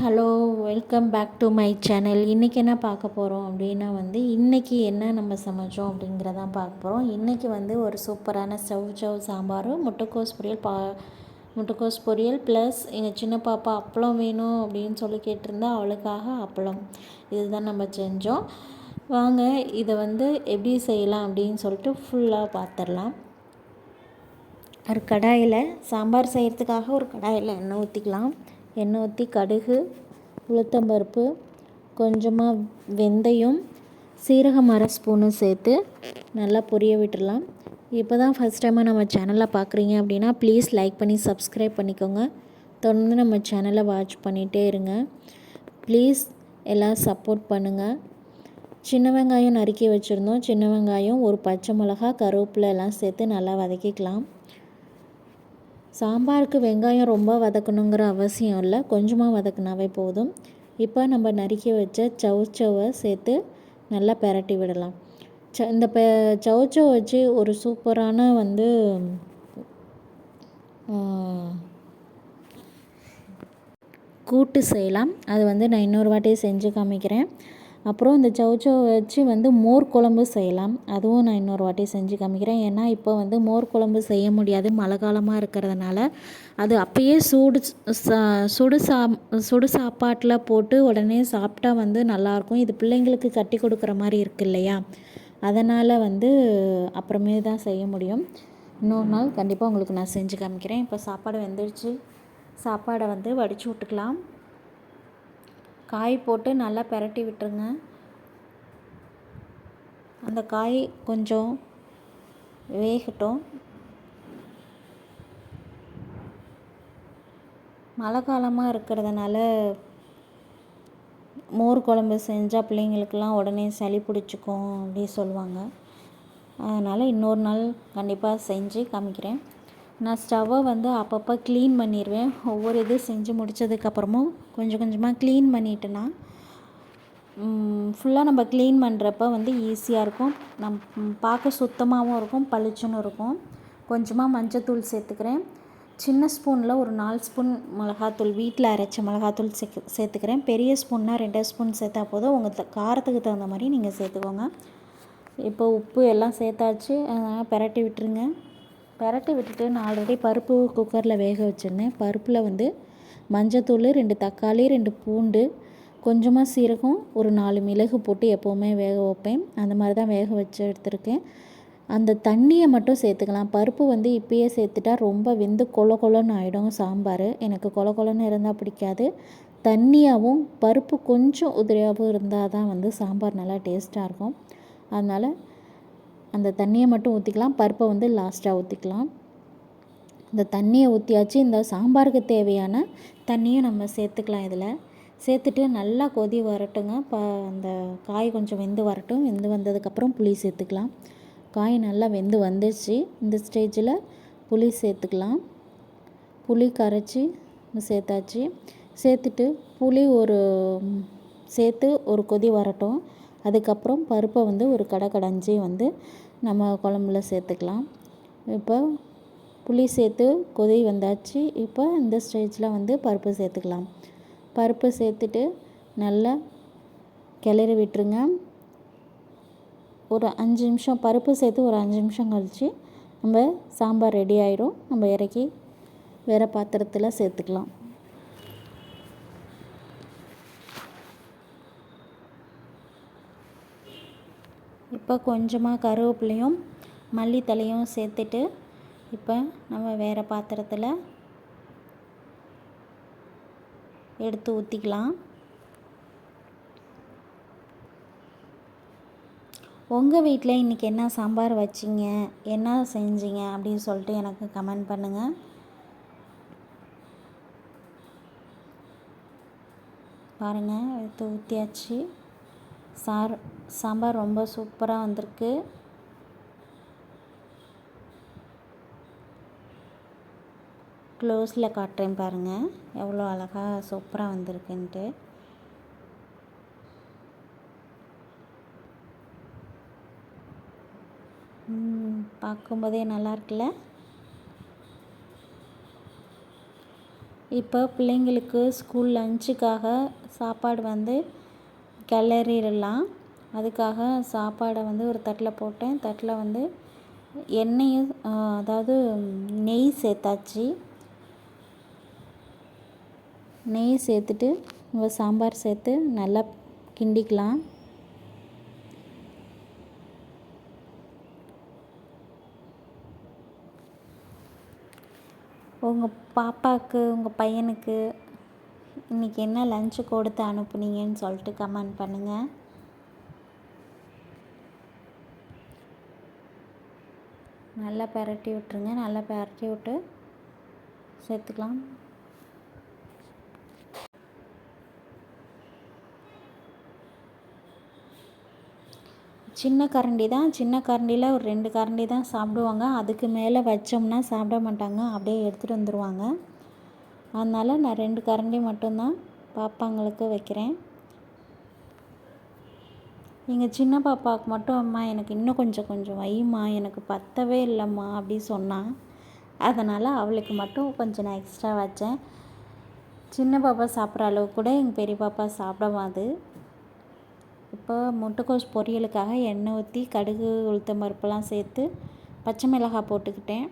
Hello welcome back to my channel. இன்றைக்கி என்ன பார்க்க போகிறோம் அப்படின்னா வந்து இன்றைக்கி என்ன நம்ம சமைச்சோம் அப்படிங்கிறதான் பார்க்க போகிறோம் இன்றைக்கி வந்து ஒரு சூப்பரான சவ் சவ் சாம்பார் முட்டைக்கோஸ் பொரியல் பா முட்டைக்கோஸ் பொரியல் ப்ளஸ் எங்கள் சின்ன பாப்பா அப்பளம் வேணும் அப்படின்னு சொல்லி கேட்டிருந்தா அவளுக்காக அப்பளம். இதுதான் நம்ம செஞ்சோம். வாங்க இதை வந்து எப்படி செய்யலாம் அப்படின்னு சொல்லிட்டு ஃபுல்லாக பார்த்துடலாம் ஒரு கடாயில் சாம்பார் செய்கிறதுக்காக ஒரு கடாயில் எண்ணெய் ஊற்றிக்கலாம் எண்ணெய் ஊற்றி கடுகு உளுத்தம்பருப்பு கொஞ்சமாக வெந்தயம் சீரகம் அரை ஸ்பூனு சேர்த்து நல்லா புரிய விட்டுடலாம் இப்போ தான் ஃபஸ்ட் டைமாக நம்ம சேனலை பார்க்குறீங்க அப்படின்னா ப்ளீஸ் லைக் பண்ணி சப்ஸ்கிரைப் பண்ணிக்கோங்க. தொடர்ந்து நம்ம சேனலை வாட்ச் பண்ணிகிட்டே இருங்க. ப்ளீஸ் எல்லாம் சப்போர்ட் பண்ணுங்கள் சின்ன வெங்காயம் நறுக்கி வச்சுருந்தோம். சின்ன வெங்காயம் ஒரு பச்சை மிளகா கருவேப்பிலை எல்லாம் சேர்த்து நல்லா வதக்கிக்கலாம். சாம்பாருக்கு வெங்காயம் ரொம்ப வதக்கணுங்கிற அவசியம் இல்லை. கொஞ்சமாக வதக்குனாவே போதும். இப்போ நம்ம நறுக்கி வச்ச சவுச்சவை சேர்த்து நல்லா பெரட்டி விடலாம். ச இந்த பெ சவுச்சவை வச்சு ஒரு சூப்பரான வந்து கூட்டு செய்யலாம். அது வந்து நான் இன்னொரு வாட்டி செஞ்சு காமிக்கிறேன். அப்புறம் இந்த சவுச்சோ வச்சு வந்து மோர் குழம்பு செய்யலாம். அதுவும் நான் இன்னொரு வாட்டி செஞ்சு காமிக்கிறேன். ஏன்னா இப்போ வந்து மோர் குழம்பு செய்ய முடியாது. மழை காலமாக இருக்கிறதுனால அது அப்பயே சூடு சா சுடு சா சுடு சாப்பாட்டில் போட்டு உடனே சாப்பிட்டா வந்து நல்லாயிருக்கும். இது பிள்ளைங்களுக்கு கட்டி கொடுக்குற மாதிரி இருக்கு இல்லையா? அதனால் வந்து அப்புறமே தான் செய்ய முடியும். இன்னொரு நாள் கண்டிப்பாக உங்களுக்கு நான் செஞ்சு காமிக்கிறேன். இப்போ சாப்பாடு வெந்துடுச்சு சாப்பாடை வந்து வடித்து விட்டுக்கலாம். காய் போட்டு நல்லா பெரட்டி விட்டுருங்க. அந்த காய் கொஞ்சம் வேகட்டும். மழை காலமாக இருக்கிறதுனால மோர் குழம்பு செஞ்சால் பிள்ளைங்களுக்கெல்லாம் உடனே சளி பிடிச்சிக்கும் அப்படி சொல்லுவாங்க. அதனால் இன்னொரு நாள் கண்டிப்பாக செஞ்சு காமிக்கிறேன். நான் ஸ்டவ்வை வந்து அப்பப்போ க்ளீன் பண்ணிடுவேன். ஒவ்வொரு இது செஞ்சு முடித்ததுக்கப்புறமும் கொஞ்சம் கொஞ்சமாக க்ளீன் பண்ணிட்டேன்னா ஃபுல்லாக நம்ம க்ளீன் பண்ணுறப்ப வந்து ஈஸியாக இருக்கும். நம் பார்க்க சுத்தமாகவும் இருக்கும் பளிச்சுன்னு இருக்கும். கொஞ்சமாக மஞ்சத்தூள் சேர்த்துக்கிறேன். சின்ன ஸ்பூனில் ஒரு நாலு ஸ்பூன் மிளகாத்தூள் வீட்டில் அரைச்ச மிளகாத்தூள் சே சேர்த்துக்கிறேன். பெரிய ஸ்பூன்னால் ரெண்டு ஸ்பூன் சேர்த்தா போதும். உங்கள் காரத்துக்கு தகுந்த மாதிரி நீங்கள் சேர்த்துக்கோங்க. இப்போ உப்பு எல்லாம் சேர்த்தாச்சு. பெரட்டி விட்டுருங்க. பரட்டி விட்டுட்டு நான் ஆல்ரெடி பருப்பு குக்கரில் வேக வச்சுருந்தேன். பருப்பில் வந்து மஞ்சத்தூள் ரெண்டு தக்காளி ரெண்டு பூண்டு கொஞ்சமாக சீரகம் ஒரு நாலு மிளகு போட்டு எப்போவுமே வேக வைப்பேன். அந்த மாதிரி தான் வேக வச்சு எடுத்துருக்கேன். அந்த தண்ணியை மட்டும் சேர்த்துக்கலாம். பருப்பு வந்து இப்பயே சேர்த்துட்டா ரொம்ப வெந்து கொல கொலன்னு ஆகிடும் சாம்பார். எனக்கு கொல கொலன்னு இருந்தால் பிடிக்காது. தண்ணியாகவும் பருப்பு கொஞ்சம் உதிரியாகவும் இருந்தால் தான் வந்து சாம்பார் நல்லா டேஸ்ட்டாக இருக்கும். அதனால் அந்த தண்ணியை மட்டும் ஊற்றிக்கலாம் பருப்பை வந்து லாஸ்ட்டாக ஊற்றிக்கலாம் இந்த தண்ணியை ஊற்றியாச்சு இந்த சாம்பாருக்கு தேவையான தண்ணியும் நம்ம சேர்த்துக்கலாம் இதில். சேர்த்துட்டு நல்லா கொதி வரட்டுங்க. ப அந்த காய் கொஞ்சம் வெந்து வரட்டும். வெந்து வந்ததுக்கப்புறம் புளி சேர்த்துக்கலாம். காய் நல்லா வெந்து வந்துடுச்சு இந்த ஸ்டேஜில் புளி சேர்த்துக்கலாம். புளி கரைச்சி சேர்த்தாச்சு. சேர்த்துட்டு புளி ஒரு சேர்த்து ஒரு கொதி வரட்டும். அதுக்கப்புறம் பருப்பை வந்து ஒரு கடை கடைஞ்சி வந்து நம்ம குழம்புல சேர்த்துக்கலாம். இப்போ புளி சேர்த்து கொதி வந்தாச்சு. இப்போ இந்த ஸ்டேஜில் வந்து பருப்பு சேர்த்துக்கலாம். பருப்பு சேர்த்துட்டு நல்லா கிளறி விட்டுருங்க. ஒரு அஞ்சு நிமிஷம் பருப்பு சேர்த்து ஒரு அஞ்சு நிமிஷம் கழித்து நம்ம சாம்பார் ரெடி ஆயிரும். நம்ம இறக்கி வேறு பாத்திரத்தில் சேர்த்துக்கலாம். இப்போ கொஞ்சமாக கருவேப்பிலையும் மல்லித்தலையும் சேர்த்துட்டு இப்போ நம்ம வேறு பாத்திரத்தில் எடுத்து ஊற்றிக்கலாம் உங்கள் வீட்டில் இன்றைக்கி என்ன சாம்பார் வச்சிங்க? என்ன செஞ்சீங்க? அப்படின்னு சொல்லிட்டு எனக்கு கமெண்ட் பண்ணுங்கள் பாருங்கள் எடுத்து ஊற்றியாச்சு சார் சாம்பார் ரொம்ப சூப்பராக வந்திருக்கு. க்ளோஸில் காட்டுறேன் பாருங்கள் எவ்வளோ அழகாக சூப்பராக வந்திருக்குன்ட்டு. பார்க்கும்போதே நல்லா இருக்குல்ல? இப்போ பிள்ளைங்களுக்கு ஸ்கூல் லஞ்சுக்காக சாப்பாடு வந்து கிளறிடலாம். அதுக்காக சாப்பாடை வந்து ஒரு தட்டில் போட்டேன். தட்டில் வந்து எண்ணெயும் அதாவது நெய் சேர்த்தாச்சு. நெய் சேர்த்துட்டு நம்ம சாம்பார் சேர்த்து நல்லா கிண்டிக்கலாம். உங்கள் பாப்பாவுக்கு உங்கள் பையனுக்கு இன்றைக்கி என்ன லஞ்சு கொடுத்து அனுப்புனீங்கன்னு சொல்லிட்டு கமெண்ட் பண்ணுங்கள் நல்லா பரட்டி விட்டுருங்க நல்லா பரட்டி விட்டு சேர்த்துக்கலாம். சின்ன கரண்டி தான் சின்ன கரண்டியில் ஒரு ரெண்டு கரண்டி தான் சாப்பிடுவாங்க. அதுக்கு மேலே வச்சோம்னா சாப்பிட மாட்டாங்க அப்படியே எடுத்துகிட்டு வந்துடுவாங்க அதனால் நான் ரெண்டு கரண்டி மட்டும்தான் பாப்பாங்களுக்கு வைக்கிறேன். எங்கள் சின்ன பாப்பாவுக்கு மட்டும் அம்மா எனக்கு இன்னும் கொஞ்சம் கொஞ்சம் வைம்மா எனக்கு பத்தவே இல்லைம்மா அப்படி சொன்னான் அதனால் அவளுக்கு மட்டும் கொஞ்சம் நான் எக்ஸ்ட்ரா வச்சேன். சின்ன பாப்பா சாப்பிட்ற அளவு கூட எங்கள் பெரிய பாப்பா சாப்பிடவாது இப்போ முட்டைக்கோஸ் பொரியலுக்காக எண்ணெய் ஊற்றி கடுகு உளுத்தம் பருப்பெல்லாம் சேர்த்து பச்சை மிளகாய் போட்டுக்கிட்டேன்.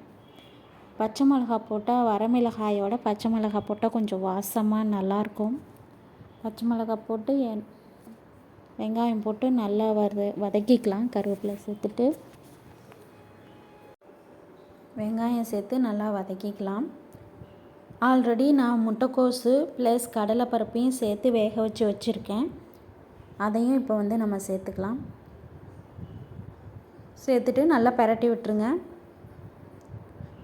பச்சை மிளகா போட்டால் வரமிளகாயோட பச்சை மிளகா போட்டால் கொஞ்சம் வாசமாக நல்லாயிருக்கும். பச்சை மிளகாய் போட்டு வெங்காயம் போட்டு நல்லா வத வதக்கிக்கலாம். கருவேப்பிலை சேர்த்துட்டு வெங்காயம் சேர்த்து நல்லா வதக்கிக்கலாம். ஆல்ரெடி நான் முட்டைக்கோஸு ப்ளஸ் கடலைப்பருப்பையும் சேர்த்து வேக வச்சு வச்சுருக்கேன். அதையும் இப்போ வந்து நம்ம சேர்த்துக்கலாம். சேர்த்துட்டு நல்லா பரட்டி விட்டுருங்க.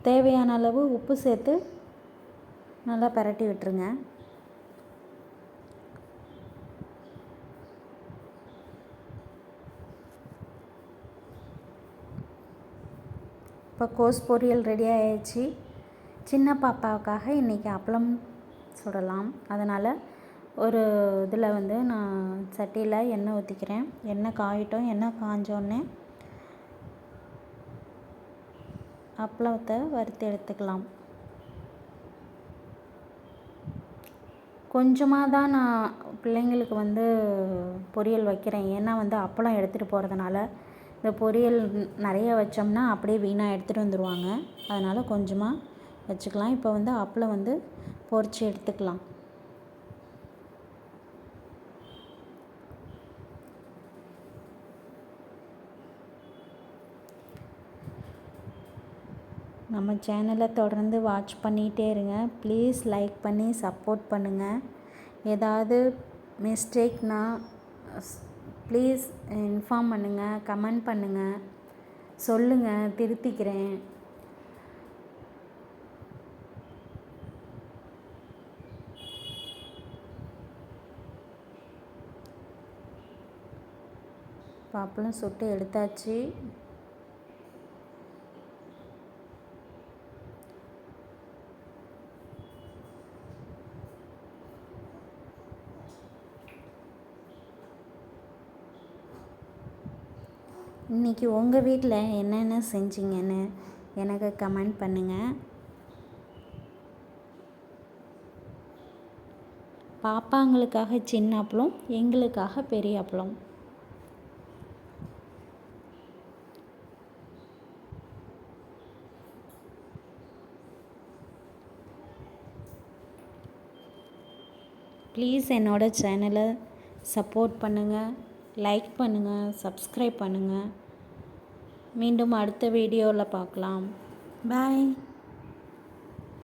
தேவையான அளவு உப்பு சேர்த்து நல்லா பரட்டி விட்டுருங்க. இப்போ கோஸ் பொரியல் ரெடி ஆயிடுச்சு. சின்ன பாப்பாவுக்காக இன்றைக்கி அப்பளம் சுடலாம். அதனால் ஒரு இதில் வந்து நான் சட்டியில் எண்ணெய் ஊற்றிக்கிறேன். எண்ணெய் காயிட்டோம் எண்ணெய் காஞ்சோடனே அப்பளத்தை வறுத்து எடுத்துக்கலாம். கொஞ்சமாக தான் நான் பிள்ளைங்களுக்கு வந்து பொரியல் வைக்கிறேன். ஏன்னா வந்து அப்பளம் எடுத்துகிட்டு போகிறதுனால இந்த பொரியல் நிறைய வச்சோம்னா அப்படியே வீணாக எடுத்துகிட்டு வந்துடுவாங்க அதனால் கொஞ்சமாக வச்சுக்கலாம். இப்போ வந்து அப்பளம் வந்து பொறிச்சு எடுத்துக்கலாம். நம்ம சேனலை தொடர்ந்து வாட்ச் பண்ணிகிட்டே இருங்க. ப்ளீஸ் லைக் பண்ணி சப்போர்ட் பண்ணுங்கள் ஏதாவது மிஸ்டேக்னா ப்ளீஸ் இன்ஃபார்ம் பண்ணுங்கள் கமெண்ட் பண்ணுங்கள் சொல்லுங்கள் திருத்திக்கிறேன். பாப்பெல்லாம் சுட்டு எடுத்தாச்சு. இன்றைக்கி உங்கள் வீட்டில் என்னென்ன செஞ்சீங்கன்னு எனக்கு கமெண்ட் பண்ணுங்கள் பாப்பாங்களுக்காக சின்ன அப்பளம் எங்களுக்காக பெரிய அப்பளம். ப்ளீஸ் என்னோடய சேனலை சப்போர்ட் பண்ணுங்கள் லைக் பண்ணுங்கள் சப்ஸ்கிரைப் பண்ணுங்கள் மீண்டும் அடுத்த வீடியோவில் பார்க்கலாம். பாய்.